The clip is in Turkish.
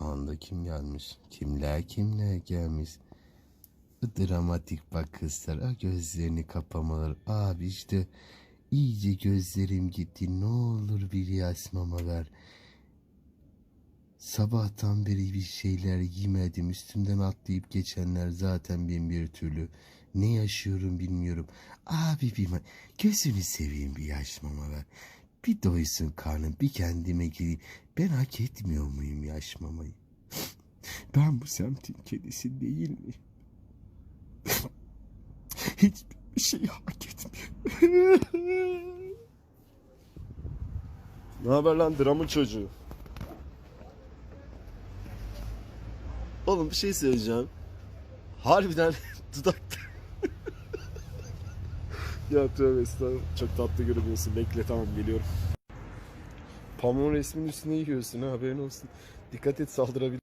Anda kim gelmiş? Kimler kimler gelmiş? Dramatik bak kızlar. Ah, gözlerini kapamalar. Abi işte iyice gözlerim gitti. Ne olur bir yaş mama ver. Sabahtan beri bir şeyler giymedim. Üstümden atlayıp geçenler zaten bin bir türlü. Ne yaşıyorum bilmiyorum. Abi bir gözünü seveyim bir yaş mama ver. Bir doysun karnım bir kendime gireyim. Ben hak etmiyor muyum yaş mamayı? Ben bu semtin kedisi değil mi? Hiçbir şey hak etmiyor. Ne haber lan dramın çocuğu? Oğlum bir şey söyleyeceğim. Harbiden dudakta... ya tövbe estağfurullah. Çok tatlı görünüyorsun. Bekle tamam geliyorum. Pamuğun resminin üstüne yiyorsun ha haberin olsun. Dikkat et saldırabilir.